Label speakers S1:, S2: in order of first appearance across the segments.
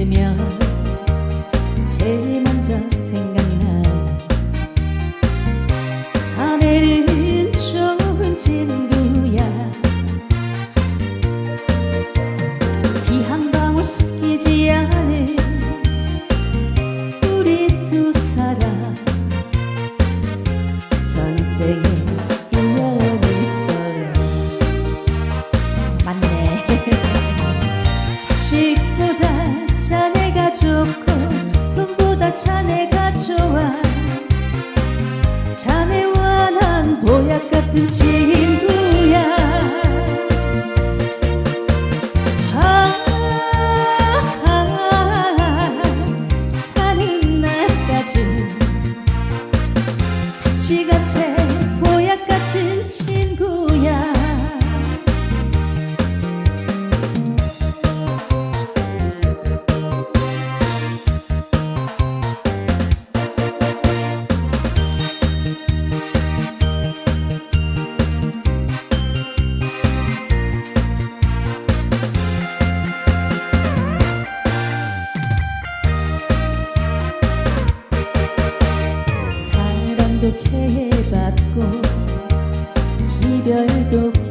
S1: 있으면 제일 보약 같은 집 사랑도 채받고 이별도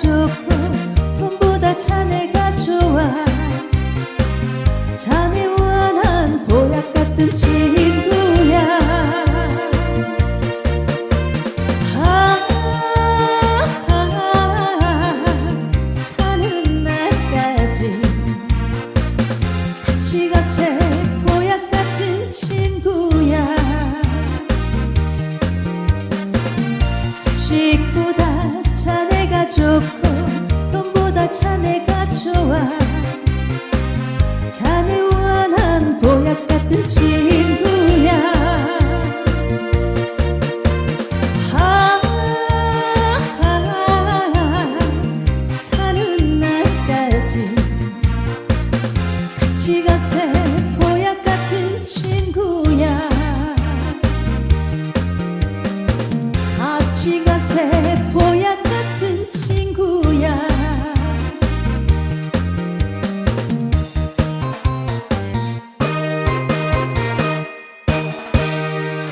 S1: 좋고 돈보다 자네가 좋아. 자네와 난 보약 같은 친 情